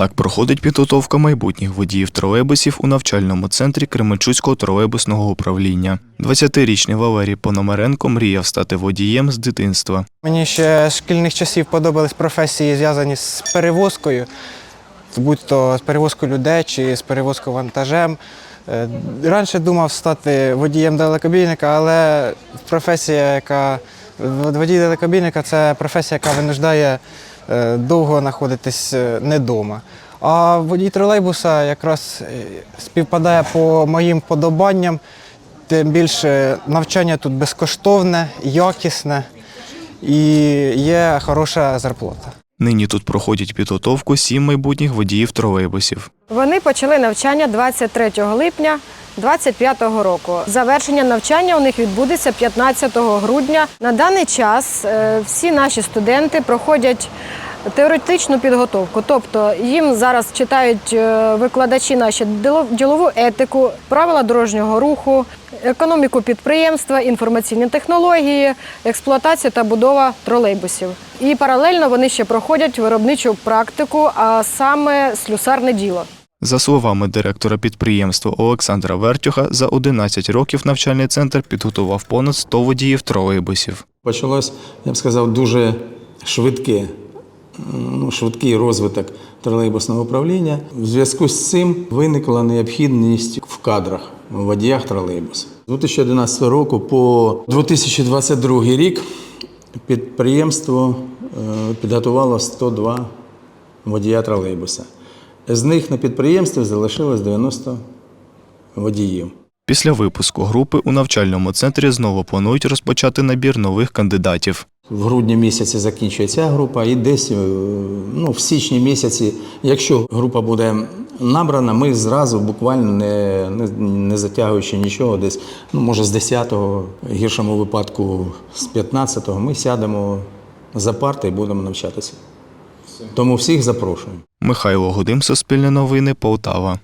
Так проходить підготовка майбутніх водіїв тролейбусів у навчальному центрі Кременчуцького тролейбусного управління. 20-річний Валерій Пономаренко мріяв стати водієм з дитинства. Мені ще шкільних часів подобались професії, зв'язані з перевозкою, будь-то з перевозкою людей чи з перевозкою вантажем. Е, Раніше думав стати водієм далекобійника, але професія, яка водій далекобійника це професія, яка винуждає е, довго знаходитись е, не вдома. А водій тролейбуса якраз е, співпадає по моїм подобанням. Тим більше навчання тут безкоштовне, якісне і є хороша зарплата. Нині тут проходять підготовку сім майбутніх водіїв тролейбусів. Вони почали навчання 23 липня 2025 року. Завершення навчання у них відбудеться 15 грудня. На даний час е, всі наші студенти проходять теоретичну підготовку, тобто їм зараз читають е, викладачі наші ділову етику, правила дорожнього руху, економіку підприємства, інформаційні технології, експлуатація та будова тролейбусів. І паралельно вони ще проходять виробничу практику, а саме слюсарне діло. За словами директора підприємства Олександра Вертюха, за 11 років навчальний центр підготував понад 100 водіїв тролейбусів. Почалось, я б сказав, дуже швидке, ну, швидкий розвиток тролейбусного управління. В зв'язку з цим виникла необхідність в кадрах в водіях тролейбусу. З 2011 року по 2022 рік підприємство е, підготувало 102 водія тролейбуса. З них на підприємстві залишилось 90 водіїв. Після випуску групи у навчальному центрі знову планують розпочати набір нових кандидатів. В грудні місяці закінчується група, і десь е, ну, в січні місяці, якщо група буде набрана, ми зразу, буквально не, не, не затягуючи нічого, десь, ну, може, з 10-го, в гіршому випадку з 15-го, ми сядемо за парти і будемо навчатися. Тому всіх запрошуємо. Михайло Гудим, Суспільне новини, Полтава.